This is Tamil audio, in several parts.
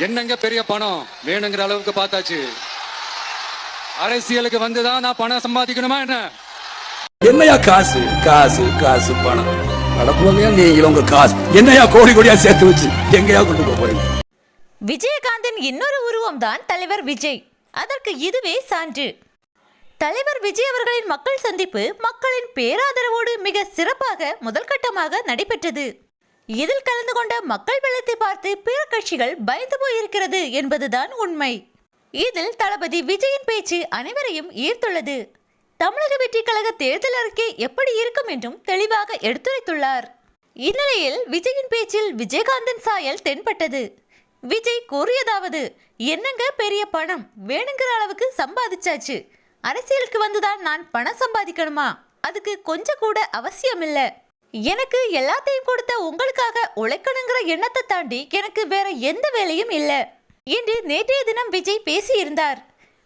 என்னங்க பெரிய பணம் வேணுங்கிற அளவுக்கு பார்த்தாச்சு. அரசியலுக்கு வந்துதான் நான் பணம் சம்பாதிக்கணுமா என்ன? என்னையா காசு? காசு காசு பணம். நடப்புவங்க நீங்களும் உங்க காசு. என்னையா கோடி கோடியா சேர்த்து வச்சு எங்கேயா கொண்டு போக போறீங்க? விஜயகாந்தின் இன்னொரு உருவம்தான் தலைவர் விஜய். அதற்கு இதுவே சான்று. தலைவர் விஜய் அவர்களின் மக்கள் சந்திப்பு மக்களின் பேராதரவோடு மிக சிறப்பாக முதல் கட்டமாக நடைபெற்றது. இதில் கலந்து கொண்ட மக்கள் வெள்ளத்தை பார்த்து பிற கட்சிகள் பயந்து போயிருக்கிறது என்பதுதான் உண்மை. இதில் தளபதி விஜயின் பேச்சு அனைவரையும் ஈர்த்துள்ளது. தமிழக வெற்றி கழக தேர்தல் அறிக்கை எப்படி இருக்கும் என்றும் தெளிவாக எடுத்துரைத்துள்ளார். இந்நிலையில் விஜயின் பேச்சில் விஜயகாந்தன் சாயல் தென்பட்டது. விஜய் கூறியதாவது என்னங்க பெரிய பணம்? வேணுங்கிற அளவுக்கு சம்பாதிச்சாச்சு. அரசியலுக்கு வந்துதான் நான் பணம் சம்பாதிக்கணுமா? அதுக்கு கொஞ்சம் கூட அவசியம் இல்லை எனக்கு எல்லாத்தையும் கொடுத்த உங்களுக்காக உழைக்கணுங்கிற எண்ணத்தை தாண்டி எனக்கு வேற எந்த வேலையும் இல்லை. என்று நேற்றைய தினம் விஜய் பேசியிருந்தார்.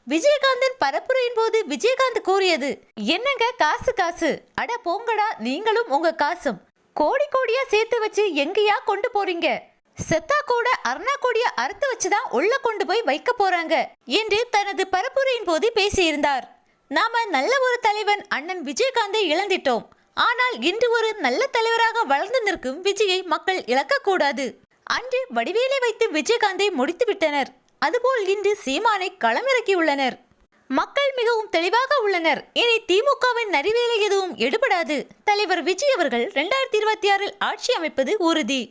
விஜயகாந்தின் பரப்புரையின் போது விஜயகாந்த் கூறியது என்னங்க காசு காசு? அட போங்கடா நீங்களும் உங்க காசும். கோடி கோடியா சேர்த்து வச்சு எங்கேயா கொண்டு போறீங்க? செத்தா கூட அருணா கோடிய அறுத்து வச்சுதான் உள்ள கொண்டு போய் வைக்க போறாங்க. என்று தனது பரப்புரையின் போது பேசியிருந்தார். நாம நல்ல ஒரு தலைவன் அண்ணன் விஜயகாந்தை இழந்திட்டோம். ஆனால் இன்று ஒரு நல்ல தலைவராக வளர்ந்து நிற்கும் விஜயை மக்கள் இழக்கக்கூடாது. அன்று வடிவேலை வைத்து விஜயகாந்தை முடித்து விட்டனர் அதுபோல் இன்று சீமானை களமிறக்கியுள்ளனர். மக்கள் மிகவும் தெளிவாக உள்ளனர். இனி திமுகவின் நரிவேலை எதுவும் எடுபடாது. தலைவர் விஜய் அவர்கள் இரண்டாயிரத்தி இருபத்தி ஆறில் ஆட்சி அமைப்பது உறுதி.